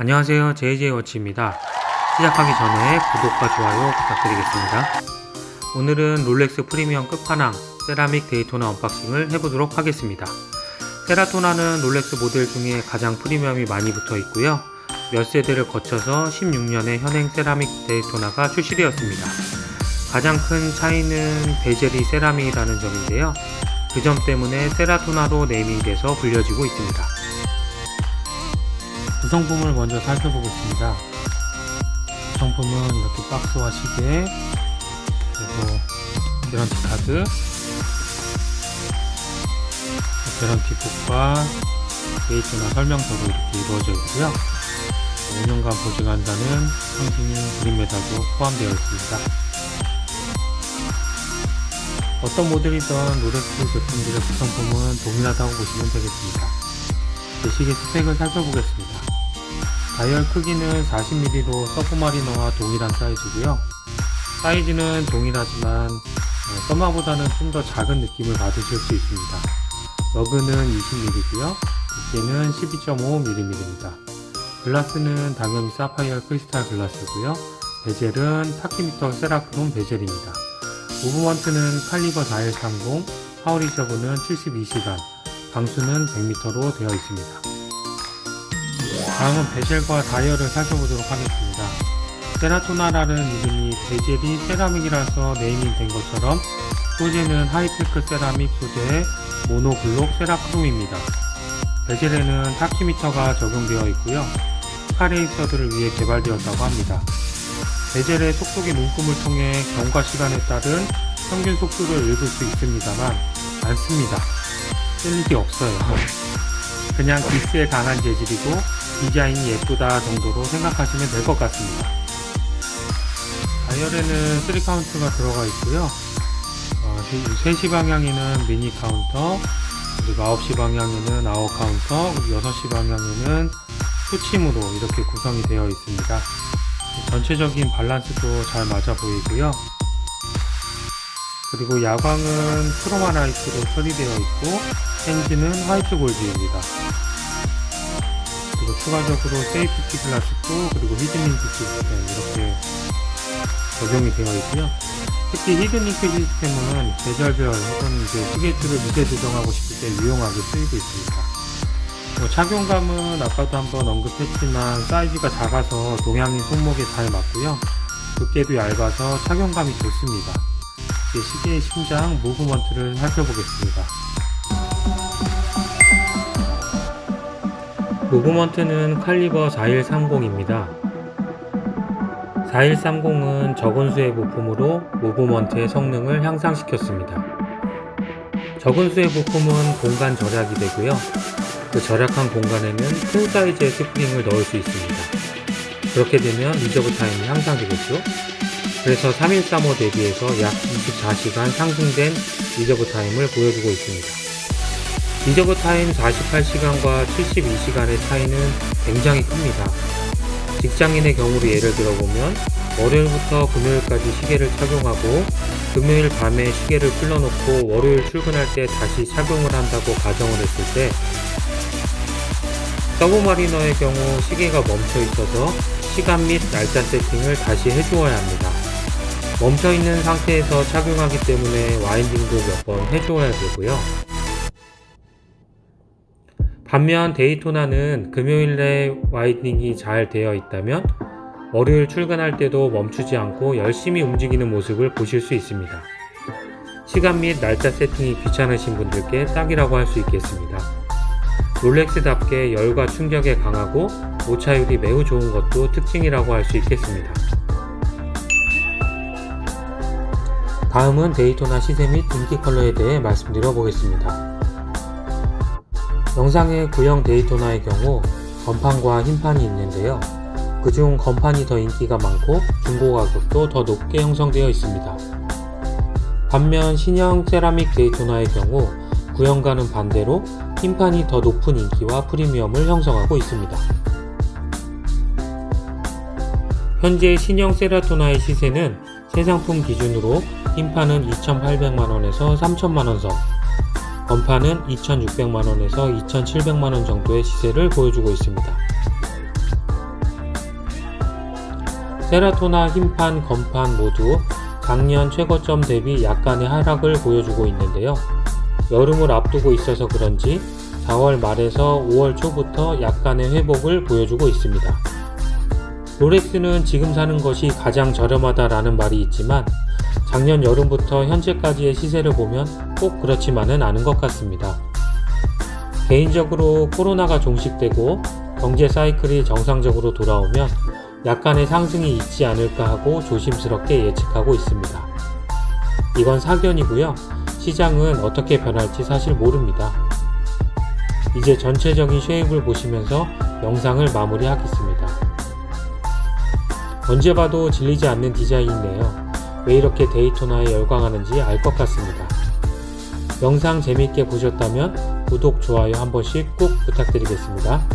안녕하세요. JJ워치입니다. 시작하기 전에 구독과 좋아요 부탁드리겠습니다. 오늘은 롤렉스 프리미엄 끝판왕 세라믹 데이토나 언박싱을 해보도록 하겠습니다. 세라토나는 롤렉스 모델 중에 가장 프리미엄이 많이 붙어 있고요. 몇 세대를 거쳐서 16년에 현행 세라믹 데이토나가 출시되었습니다. 가장 큰 차이는 베젤이 세라믹이라는 점인데요. 그 점 때문에 세라토나로 네이밍돼서 불려지고 있습니다. 구성품을 먼저 살펴보겠습니다. 구성품은 이렇게 박스와 시계, 그리고 개런티 카드, 개런티북과 데이트나 설명서로 이렇게 이루어져 있고요. 5년간 보증한다는 상징인 그린 메달도 포함되어 있습니다. 어떤 모델이든 롤렉스 제품들의 구성품은 동일하다고 보시면 되겠습니다. 제 시계 스펙을 살펴보겠습니다. 다이얼 크기는 40mm로 서브마리너와 동일한 사이즈고요. 사이즈는 동일하지만 어, 서마보다는 좀 더 작은 느낌을 받으실 수 있습니다. 러그는 20mm고요. 두께는 12.5mm입니다. 글라스는 당연히 사파이어 크리스탈 글라스고요. 베젤은 타키미터 세라크롬 베젤입니다. 무브먼트는 칼리버 4130, 파워 리저브는 72시간, 방수는 100m로 되어 있습니다. 다음은 베젤과 다이얼을 살펴보도록 하겠습니다. 세라토나라는 이름이 베젤이 세라믹이라서 네이밍 된 것처럼 소재는 하이테크 세라믹 소재의 모노블록 세라크롬입니다. 베젤에는 타키미터가 적용되어 있고요. 카레이서들을 위해 개발되었다고 합니다. 베젤의 속도기 문금을 통해 경과 시간에 따른 평균 속도를 읽을 수 있습니다만 많습니다. 쓸 일이 없어요. 그냥 기스에 강한 재질이고 디자인이 예쁘다 정도로 생각하시면 될 것 같습니다. 다이얼에는 3 카운트가 들어가 있고요. 어, 3시 방향에는 미니 카운터, 그리고 9시 방향에는 아웃 카운터, 그리고 6시 방향에는 수침으로 이렇게 구성이 되어 있습니다. 전체적인 밸런스도 잘 맞아 보이고요. 그리고 야광은 크로마 라이트로 처리되어 있고 핸즈는 화이트 골드입니다. 추가적으로 세이프티 글라스도 그리고 히든링크 시스템 이렇게 적용이 되어 있고요. 특히 히든링크 시스템은 계절별 혹은 이제 시계줄을 미세 조정하고 싶을 때 유용하게 쓰이고 있습니다. 뭐 착용감은 아까도 한번 언급했지만 사이즈가 작아서 동양인 손목에 잘 맞고요. 두께도 얇아서 착용감이 좋습니다. 이제 시계의 심장 무브먼트를 살펴보겠습니다. 무브먼트는 칼리버 4130입니다. 4130은 적은 수의 부품으로 무브먼트의 성능을 향상시켰습니다. 적은 수의 부품은 공간 절약이 되고요. 그 절약한 공간에는 큰 사이즈의 스프링을 넣을 수 있습니다. 그렇게 되면 리저브 타임이 향상되겠죠. 그래서 3135 대비해서 약 24시간 상승된 리저브 타임을 보여주고 있습니다. 리저브 타임 48시간과 72시간의 차이는 굉장히 큽니다. 직장인의 경우로 예를 들어보면 월요일부터 금요일까지 시계를 착용하고 금요일 밤에 시계를 풀러놓고 월요일 출근할 때 다시 착용을 한다고 가정을 했을 때 서브마리너의 경우 시계가 멈춰 있어서 시간 및 날짜 세팅을 다시 해주어야 합니다. 멈춰 있는 상태에서 착용하기 때문에 와인딩도 몇 번 해주어야 되고요. 반면 데이토나는 금요일에 와이딩이 잘 되어 있다면 월요일 출근할 때도 멈추지 않고 열심히 움직이는 모습을 보실 수 있습니다. 시간 및 날짜 세팅이 귀찮으신 분들께 딱이라고 할 수 있겠습니다. 롤렉스답게 열과 충격에 강하고 오차율이 매우 좋은 것도 특징이라고 할 수 있겠습니다. 다음은 데이토나 시세 및 인기 컬러에 대해 말씀드려 보겠습니다. 영상의 구형 데이토나의 경우 건판과 흰판이 있는데요. 그중 건판이 더 인기가 많고 중고 가격도 더 높게 형성되어 있습니다. 반면 신형 세라믹 데이토나의 경우 구형과는 반대로 흰판이 더 높은 인기와 프리미엄을 형성하고 있습니다. 현재 신형 세라토나의 시세는 새 상품 기준으로 흰판은 2,800만원에서 3,000만원 선, 건판은 2,600만원에서 2,700만원 정도의 시세를 보여주고 있습니다. 세라토나 힘판, 건판 모두 작년 최고점 대비 약간의 하락을 보여주고 있는데요. 여름을 앞두고 있어서 그런지 4월 말에서 5월 초부터 약간의 회복을 보여주고 있습니다. 롤렉스는 지금 사는 것이 가장 저렴하다라는 말이 있지만 작년 여름부터 현재까지의 시세를 보면 꼭 그렇지만은 않은 것 같습니다. 개인적으로 코로나가 종식되고 경제 사이클이 정상적으로 돌아오면 약간의 상승이 있지 않을까 하고 조심스럽게 예측하고 있습니다. 이건 사견이고요. 시장은 어떻게 변할지 사실 모릅니다. 이제 전체적인 쉐입을 보시면서 영상을 마무리하겠습니다. 언제 봐도 질리지 않는 디자인이네요. 왜 이렇게 데이토나에 열광하는지 알 것 같습니다. 영상 재밌게 보셨다면 구독, 좋아요 한 번씩 꼭 부탁드리겠습니다.